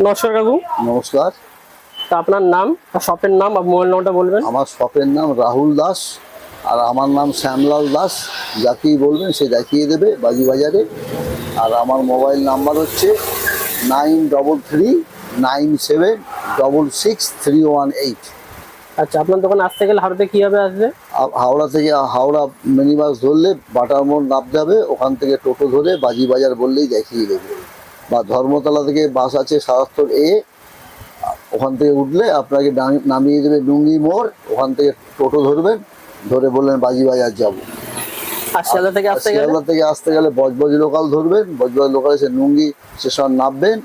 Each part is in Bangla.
নমস্কার কাকু। নমস্কার। তা আপনার নাম আর শপের নাম আর মোবাইল নাম্বারটা বলবেন? আমার শপের নাম রাহুল দাস আর আমার নাম শ্যামলাল দাস। যাকেই বলবেন সে দেখিয়ে দেবে বাজি বাজারে আর আমার মোবাইল নাম্বার হচ্ছে nine double three nine seven double six three one eight. আচ্ছা আপনার দোকানে আসতে গেলে হাওড়াতে কীভাবে আসবে? হাওড়া থেকে হাওড়া মিনি বাস ধরলে বাটার মোড় নামতে যাবে ওখান থেকে টোটো ধরে বাজি বাজার বললেই দেখিয়ে দেবে। বা ধর্মতলা থেকে বাস আছে সাতাত্তর এ ওখান থেকে উঠলে আপনাকে নামিয়ে দেবে ডুঙ্গি মোড় ওখান থেকে টোটো ধরবেন ধরে বললেন বাজি বাজার যাব। শিয়ালদা থেকে আসতে গেলে? শিয়ালদা থেকে আসতে গেলে বজবজ লোকাল ধরবেন বজবজ লোকাল এসে নুঙ্গি স্টেশন নামবেন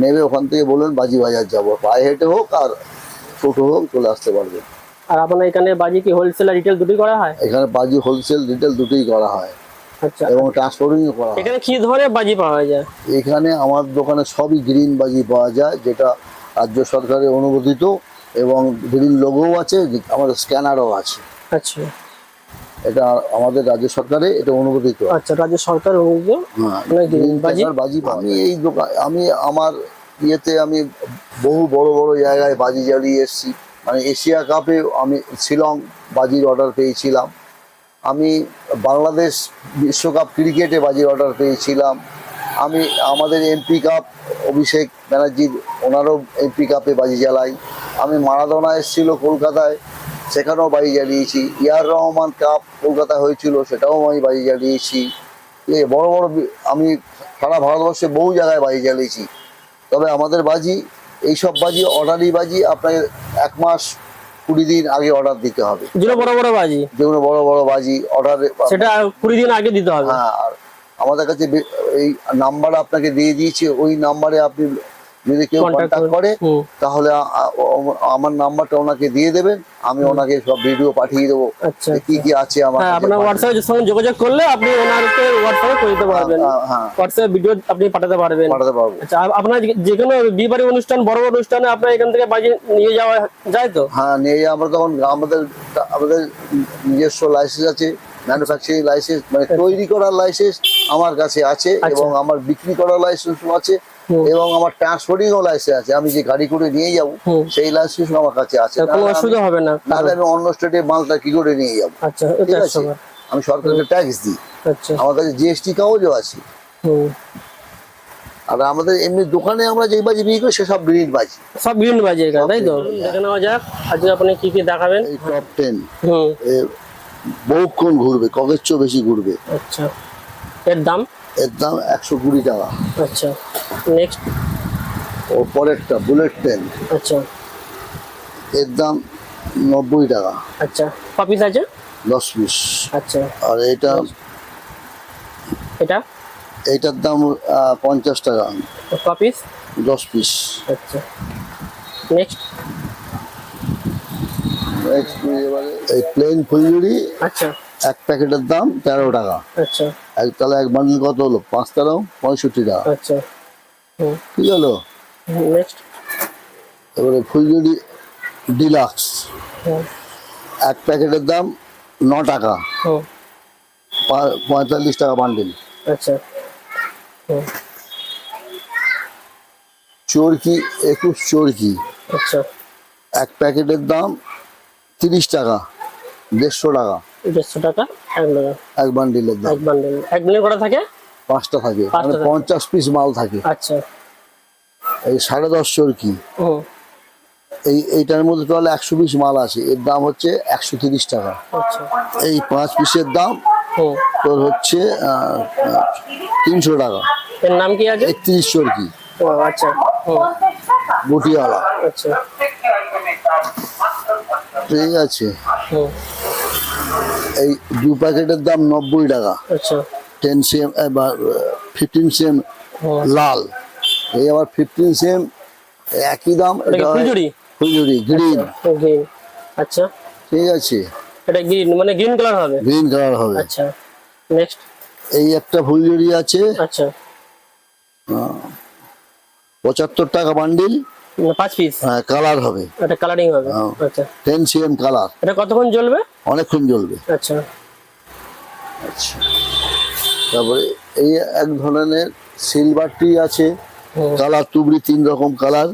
নেমে ওখান থেকে বলবেন বাজি বাজার যাব। পায়ে হেঁটে হোক আর টোটো হোক চলে আসতে পারবেন। আর আপনার এখানে বাজি কি হোলসেল আর রিটেল দুটোই করা হয়? এখানে বাজি হোলসেল রিটেল দুটোই করা হয়। এবং ট্রান্সপোর্টিংও করা এখানে কি ধরনের বাজি পাওয়া যায়? এখানে আমার দোকানে সবই গ্রিন বাজি পাওয়া যায় যেটা রাজ্য সরকারের অনুমোদিত এবং গ্রিন লোগোও আছে আমাদের স্ক্যানারও আছে। আচ্ছা। এটা আমাদের রাজ্য সরকারে এটা অনুমোদিত। আচ্ছা রাজ্য সরকার হ্যাঁ, মানে বাজি? আমি এই দোকান আমি আমার ইয়েতে আমি বহু বড় বড় জায়গায় বাজি জ্বালিয়ে এসেছি। মানে এশিয়া কাপে আমি শিলং বাজির অর্ডার পেয়েছিলাম। আমি বাংলাদেশ বিশ্বকাপ ক্রিকেটে বাজি অর্ডার পেয়েছিলাম। আমি, আমাদের এমপি কাপ অভিষেক ব্যানার্জির, ওনারও এমপি কাপে বাজি জ্বালাই। আমি মারাদোনা এসেছিল কলকাতায়, সেখানেও বাজি জ্বালিয়েছি। ইয়ার রহমান কাপ কলকাতায় হয়েছিল, সেটাও আমি বাজি জ্বালিয়েছি। এ, বড় বড় আমি সারা ভারতবর্ষে বহু জায়গায় বাজি জ্বালিয়েছি। তবে আমাদের বাজি, এইসব বাজি, অর্ডারি বাজি আপনাকে এক মাস কুড়ি দিন আগে অর্ডার দিতে হবে। যেগুলো বড় বড় বাজি। যেগুলো বড় বড় বাজি অর্ডার সেটা কুড়ি দিন আগে দিতে হবে। হ্যাঁ আর আমাদের কাছে এই নাম্বার আপনাকে দিয়ে দিয়েছে ওই নাম্বারে আপনি যদি কেউ কন্ট্যাক্ট করে। তাহলে আমার নাম্বারটা ওনাকে দিয়ে দেবেন আমি ওনাকে সব ভিডিও পাঠিয়ে দেবো আচ্ছা, কি কি আছে আমার হ্যাঁ আপনার হোয়াটসঅ্যাপের সঙ্গে যোগাযোগ করলে আপনি ওনারকে হোয়াটসঅ্যাপে করে দিতে পারবেন। হ্যাঁ, হ্যাঁ। হোয়াটসঅ্যাপ ভিডিও আপনি পাঠাতে পারবেন। পাঠাতে পারব। আচ্ছা আপনার যে- কোনো বিয়ে বাড়ি অনুষ্ঠান বড় বড় অনুষ্ঠানে আপনার এখান থেকে বাজি নিয়ে যাওয়া যায় তো? হ্যাঁ নিয়ে যাই আমরা তখন আমাদের আমাদের নিজস্ব লাইসেন্স আছে। ম্যানুফ্যাকচারিং লাইসেন্স মানে তৈরি করার লাইসেন্স আমার কাছে আছে আচ্ছা। এবং আমার বিক্রি করার লাইসেন্সও আছে এবং আমার ট্রান্সপোর্টিংও লাইসেন্স আছে। আমি যে গাড়ি করে নিয়ে যাব সেই লাইসেন্স আমার কাছে আছে। কোনো অসুবিধা হবে না। নাহলে আমি অন্য স্টেটে মালটা কি করে নিয়ে যাব? আচ্ছা ঠিক এটা আছে? আমি সরকারকে ট্যাক্স দিই। আচ্ছা। আমার কাছে জিএসটি কাগজও আছে। আর আমাদের এমনি দোকানে আমরা যেই বাজি বিক্রি করি সেসব গ্রিন বাজি। সব গ্রিন বাজি তাই তো? দেখে নেওয়া যাক আজকে আপনি কি কি দেখাবেন? Top ten hmm. বহুক্ষণ ঘুরবে কগের চেয়েও বেশি ঘুরবে। আচ্ছা এর দাম? এর দাম একশো কুড়ি টাকা। আচ্ছা নেক্সট ও পরেরটা বুলেট পেন আচ্ছা। এর দাম নব্বই টাকা। আচ্ছা কপিস আছে দশ পিস আচ্ছা। আর এটা এটা? এইটার দাম পঞ্চাশ টাকা। কপিস দশ পিস আচ্ছা। নেক্সট এই প্লেন ফুলঝুরি আচ্ছা। এক প্যাকেটের দাম তেরো টাকা। আচ্ছা। এক তাহলে এক বান্ডিল কত হলো? পাঁচ তেরো পঁয়ষট্টি টাকা। আচ্ছা। ঠিক হলো? নেক্সট এবারে ফুলঝুরি ডিলাক্স এক প্যাকেটের দাম ন টাকা। পঁয়তাল্লিশ টাকা বান্ডিল। আচ্ছা। চরকি একুশ চরকি। আচ্ছা। এক প্যাকেটের দাম তিরিশ টাকা দেড়শো টাকা। দেড়শো টাকা এক বান্ডিলের দাম। এক বান্ডেল এক বান্ডেল কটা থাকে? পাঁচটা থাকে। মানে। পঞ্চাশ পিস মাল থাকে। আচ্ছা। এই সাড়ে দশ চরকি হুম। এই এইটার মধ্যে তাহলে একশো পিস মাল আছে। এর দাম হচ্ছে একশো তিরিশ টাকা। আচ্ছা। এই পাঁচ পিসের দাম তোর হচ্ছে তিনশো টাকা। এর নাম কি আছে? একত্রিশ চরকি ও আচ্ছা। হুম। বুটিওয়ালা আচ্ছা। ঠিক আছে। এই দু প্যাকেটের দাম নব্বই টাকা। আচ্ছা। টেন সেম বা ফিফটিন সেম লাল। এই আবার ফিফটিন সেম একই দাম এটা ফুলঝুরি? ফুলঝুরি গ্রিন গ্রিন আচ্ছা। ঠিক আছে। এটা গ্রিন মানে গ্রিন কালার হবে? গ্রিন কালার হবে। আচ্ছা। নেক্সট এই একটা ফুলঝুরি আছে। আচ্ছা। পঁচাত্তর টাকা বান্ডিল পাঁচ পিস কালার হবে। এটা কালারিং হবে। হ্যাঁ। আচ্ছা। সিএম কালার এটা কতক্ষণ জ্বলবে? অনেকক্ষণ জ্বলবে। আচ্ছা। আচ্ছা। তারপরে এই এক ধরনের সিলভার টি আছে। কালার তুবড়ি তিন রকম কালার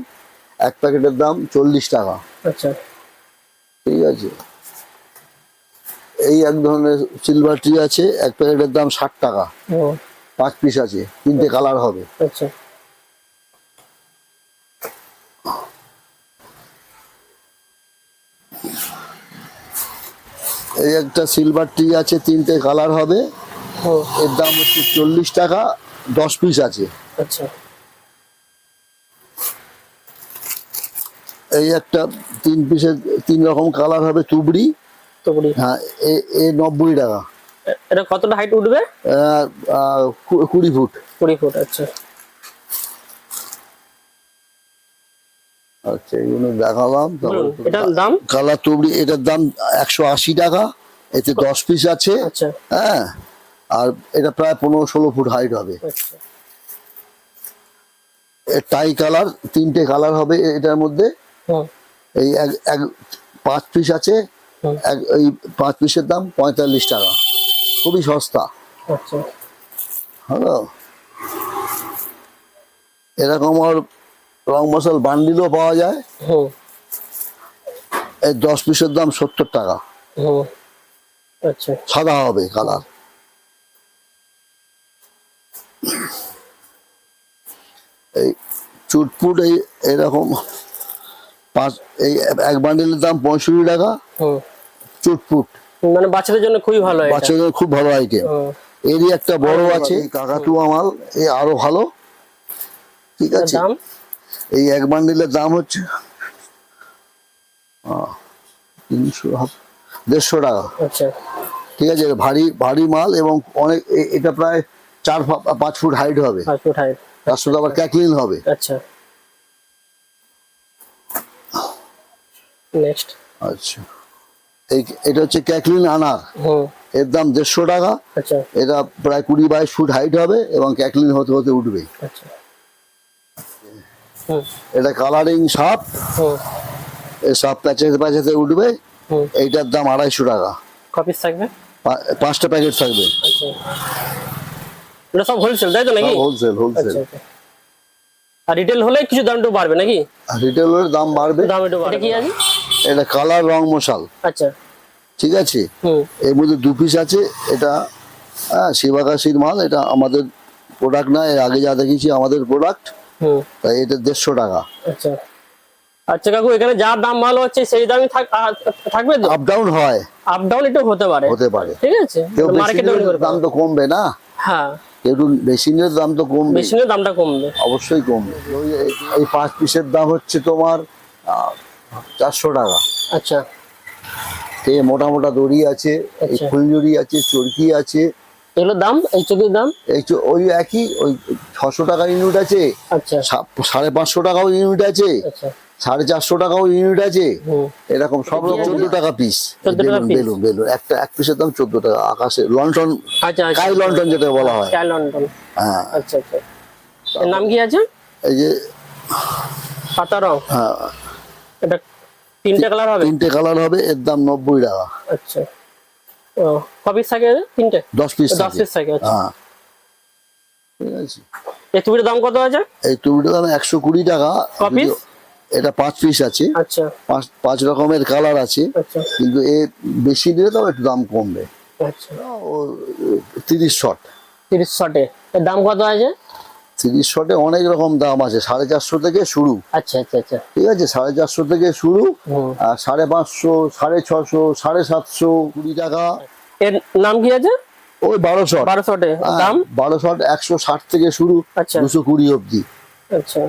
এক প্যাকেটের দাম চল্লিশ টাকা। আচ্ছা। ঠিক আছে? এই এক ধরনের সিলভার ট্রি আছে। এক প্যাকেটের দাম ষাট টাকা। পাঁচ পিস আছে। তিনটে কালার হবে। আচ্ছা। এই একটা সিলভার ট্রি আছে তিনটে কালার হবে। এর দাম হচ্ছে চল্লিশ টাকা দশ পিস আছে। আচ্ছা। এই একটা তিন পিসের তিন রকম কালার হবে তুবড়ি। হ্যাঁ এ- এ নব্বই টাকা। এটা কতটা হাইট উঠবে? কুড়ি ফুট। কুড়ি ফুট আচ্ছা। আচ্ছা এইগুলো দেখালাম। এটার দাম? তুবড়ি এটার দাম একশো আশি টাকা। এতে দশ পিস আছে। আচ্ছা। হ্যাঁ আর এটা প্রায় পনেরো ষোলো ফুট হাইট হবে। আচ্ছা। টাই কালার তিনটে কালার হবে এটার মধ্যে। এই এক এক পাঁচ পিস আছে। এক এই পাঁচ পিসের দাম পঁয়তাল্লিশ টাকা। খুবই সস্তা। আচ্ছা। হ্যালো এরকম আর রং মশাল বান্ডিলও পাওয়া যায়। এই দশ পিসের দাম সত্তর টাকা। আচ্ছা। সাদা হবে কালার। এই চুটপুট এই এরকম পাঁচ এই এক বান্ডিলের দাম পঁয়ষট্টি টাকা। চুটপুট। মানে বাচ্চাদের জন্য খুবই ভালো বাচ্চাদের খুব ভালো আইটেম এরই একটা বড় আছে কাকাতুয়া মাল এ আরও ভালো। ঠিক আছে? এই এক বান্ডিলের দাম হচ্ছে তিনশো দেড়শো টাকা। আচ্ছা। ঠিক আছে ভারী ভারী মাল এবং অনেক এটা প্রায় চার পাঁচ ফুট হাইট হবে। তার সাথে আবার ক্যাকলিন হবে। আচ্ছা। নেক্সট আচ্ছা। এই এটা হচ্ছে ক্যাকলিন আনার। এর দাম দেড়শো টাকা। আচ্ছা। এটা প্রায় কুড়ি বাইশ ফুট হাইট হবে এবং ক্যাকলিন হতে হতে উঠবে আচ্ছা। এটা কালারিং সাপ এই সাপ প্যাচাতে প্যাচাতে উঠবে। এইটার দাম আড়াইশো টাকা। কপিস থাকবে? পাঁচটা প্যাকেট থাকবে। আচ্ছা। এটা সব হোলসেল তাই তো নাকি? হোলসেল হোলসেল আচ্ছা আচ্ছা। আর রিটেল হলে কিছু দাম একটু বাড়বে নাকি? রিটেলের দাম বাড়বে। দাম একটু বাড়বে। এটা কি আছে এটা কালার রং মশাল। আচ্ছা। ঠিক আছে? এর মধ্যে দু পিস আছে। এটা হ্যাঁ শিবাকাশির মাল। এটা আমাদের প্রোডাক্ট না এর আগে যা দেখেছি আমাদের প্রোডাক্ট তাই এটা দেড়শো টাকা। আচ্ছা। আচ্ছা কাকু এখানে যা দাম ভালো হচ্ছে সেই দামই থাক- থাকবে আপ ডাউন হয়। আপ ডাউন একটু হতে পারে। হতে পারে। ঠিক আছে? কেউ বেশি মার্কেটে নিলে দাম তো কমবে না। হ্যাঁ। একটু বেশি দাম তো কমবে। দামটা কমবে। অবশ্যই কমবে। এই- পাঁচ পিসের দাম হচ্ছে তোমার চারশো টাকা। আচ্ছা। মোটা মোটা দড়ি আছে এই আচ্ছা। ফুলজড়ি আছে চরকি আছে। এগুলোর দাম? এই দাম? এই ওই একই ওই ছশো টাকার ইউনিট আছে। আচ্ছা। সাড়ে পাঁচশো টাকাও ইউনিট আছে। আচ্ছা। সাড়ে চারশো টাকাও ইউনিট আছে। এরকম সব রকম চোদ্দ টাকা পিস বেলুন? Balloon balloon. একটা এক পিসের দাম চোদ্দ টাকা। আকাশে লন্ঠন আচ্ছা কাই লন্ঠন যেটা বলা হয়। হ্যাঁ। আচ্ছা আচ্ছা। নাম কি আছে? এই যে পাতা রং হ্যাঁ। এটা তিনটে কালার হবে? তিনটে কালার হবে। এর দাম নব্বই টাকা। আচ্ছা। ও কপিস থাকে? তিনটে? দশ পিস দশ পিস থাকে আচ্ছা। হ্যাঁ। ঠিক আছে। এই দাম কত আছে? এই টুপিটার দাম একশো কুড়ি টাকা। এটা পাঁচ পিস আছে। আচ্ছা। পাঁচ পাঁচ রকমের কালার আছে। আচ্ছা। কিন্তু এ বেশি দিলে তো একটু দাম কমবে। আচ্ছা। ও তিরিশ শট। তিরিশ শটে। এর দাম কত আছে? তিরিশ শটে অনেক রকম দাম আছে। সাড়ে চারশো থেকে শুরু। আচ্ছা আচ্ছা আচ্ছা। ঠিক আছে? সাড়ে চারশো থেকে শুরু। আর সাড়ে পাঁচশো সাড়ে ছশো সাড়ে সাতশো কুড়ি টাকা। এর নাম কি আছে? ওই বারো শট। বারো শটে। দাম? বারো শট একশো ষাট থেকে শুরু আচ্ছা। দুশো কুড়ি অবধি। আচ্ছা।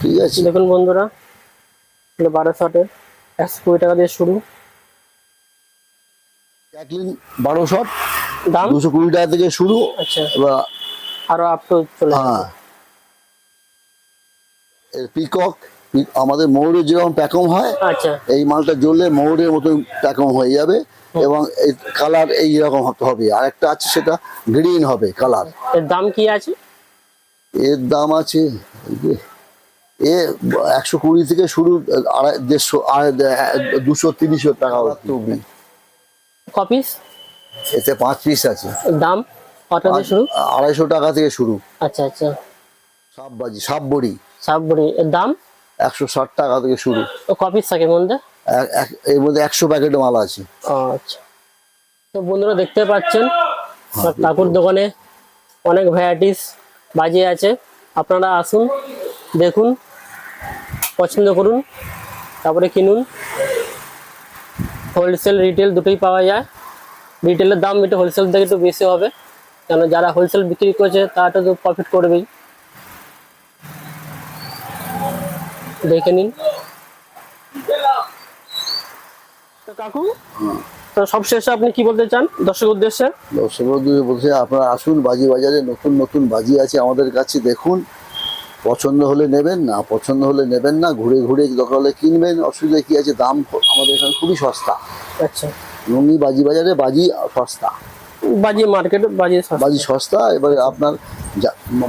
ঠিক আছে। দেখুন বন্ধুরা এগুলো বারো শটে একশো কুড়ি টাকা দিয়ে শুরু। ক্যাকলিন বারো শট দাম? দুশো কুড়ি টাকা থেকে শুরু। আচ্ছা। আরও আপ টু চলে। হ্যাঁ। পিকক আমাদের ময়ূরের যেরকম প্যাকম হয় আচ্ছা। এই মালটা জ্বললে ময়ূরের মতো প্যাকম হয়ে যাবে এবং এই কালার এই রকম হবে। আর একটা আছে সেটা গ্রিন হবে কালার। এর দাম কি আছে? এর দাম আছে এ একশো কুড়ি থেকে শুরু আড়াই দেড়শো দুশো তিরিশশো টাকা। কপিস এতে পাঁচ পিস আছে। দাম? আড়াইশো টাকা থেকে শুরু। আচ্ছা আচ্ছা। সাপ বাজি সাপ বড়ি। সাপ বড়ি। এর দাম? একশো ষাট টাকা থেকে শুরু। কপিস থাকে মধ্যে? এর মধ্যে একশো প্যাকেট মাল আছে। আচ্ছা। তো বন্ধুরা দেখতে পাচ্ছেন আমার কাকুর দোকানে অনেক ভ্যারাইটিস বাজে আছে। আপনারা আসুন দেখুন পছন্দ করুন তারপরে কিনুন। হোলসেল রিটেল দুটোই পাওয়া যায়। রিটেলের দাম একটু হোলসেল থেকে একটু বেশি হবে। কেন যারা হোলসেল বিক্রি করছে তারা তো প্রফিট করবেই। দেখে নিন। তো কাকু তো সবশেষে আপনি কি বলতে চান দর্শক উদ্দেশ্যে? দর্শক বলছে আপনারা আসুন বাজি বাজারে নতুন নতুন বাজি আছে আমাদের কাছে দেখুন। পছন্দ হলে নেবেন না পছন্দ হলে নেবেন না ঘুরে ঘুরে দরকার হলে কিনবেন অসুবিধা কি আছে দাম আমাদের এখানে খুবই সস্তা। আচ্ছা। লুঙ্গি বাজি বাজারে বাজি সস্তা। বাজি মার্কেট বাজি। বাজি সস্তা এবারে আপনার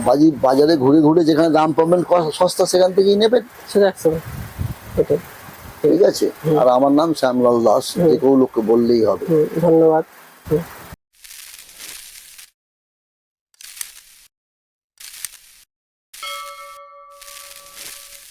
বাজি বাজারে ঘুরে ঘুরে যেখানে দাম পাবেন সস্তা সেখান থেকেই নেবেন। সেটা একশো এটাই ঠিক আছে? আর আমার নাম শ্যামলাল দাস যে কেউ লোককে বললেই হবে। ধন্যবাদ।